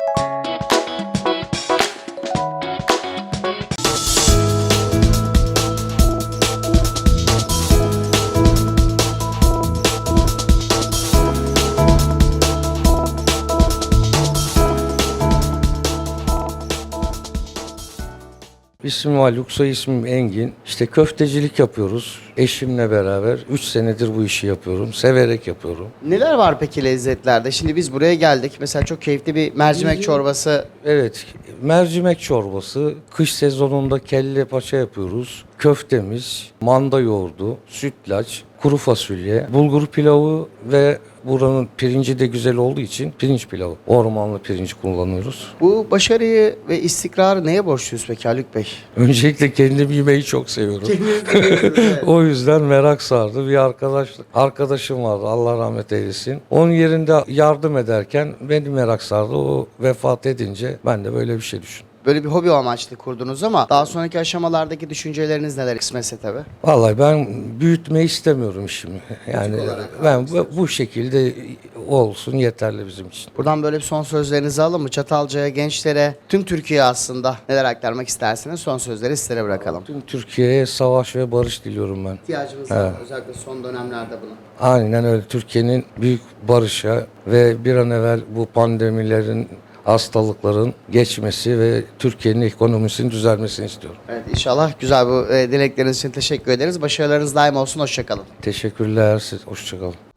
you İsmim Haluk, soy ismim Engin. İşte köftecilik yapıyoruz eşimle beraber. 3 senedir bu işi yapıyorum. Severek yapıyorum. Neler var peki lezzetlerde? Şimdi biz buraya geldik. Mesela çok keyifli bir mercimek çorbası. Evet, mercimek çorbası, kış sezonunda kelle paça yapıyoruz. Köftemiz, manda yoğurdu, sütlaç, kuru fasulye, bulgur pilavı ve buranın pirinci de güzel olduğu için pirinç pilavı. Ormanlı pirinç kullanıyoruz. Bu başarıyı ve istikrarı neye borçluyuz peki Haluk Bey? Öncelikle kendim yemeği çok seviyorum. o yüzden merak sardı. Bir arkadaş arkadaşım vardı Allah rahmet eylesin. Onun yerinde yardım ederken beni merak sardı. O vefat edince ben de böyle bir şey düşündüm. Böyle bir hobi amaçlı kurdunuz ama daha sonraki aşamalardaki düşünceleriniz neler kısmetse tabii. Vallahi ben büyütmeyi istemiyorum işimi. Yani ben bu, bu şekilde olsun yeterli bizim için. Buradan böyle bir son sözlerinizi alın mı? Çatalca'ya, gençlere, tüm Türkiye aslında neler aktarmak isterseniz son sözleri sizlere bırakalım. Tüm Türkiye'ye savaş ve barış diliyorum ben. İhtiyacımız var, özellikle son dönemlerde buna. Aynen öyle. Türkiye'nin büyük barışa ve bir an evvel bu pandemilerin, hastalıkların geçmesi ve Türkiye'nin ekonomisinin düzelmesini istiyorum. Evet inşallah güzel bu e, dilekleriniz için teşekkür ederiz. Başarılarınız daim olsun. Hoşçakalın. Teşekkürler. Siz, hoşçakalın.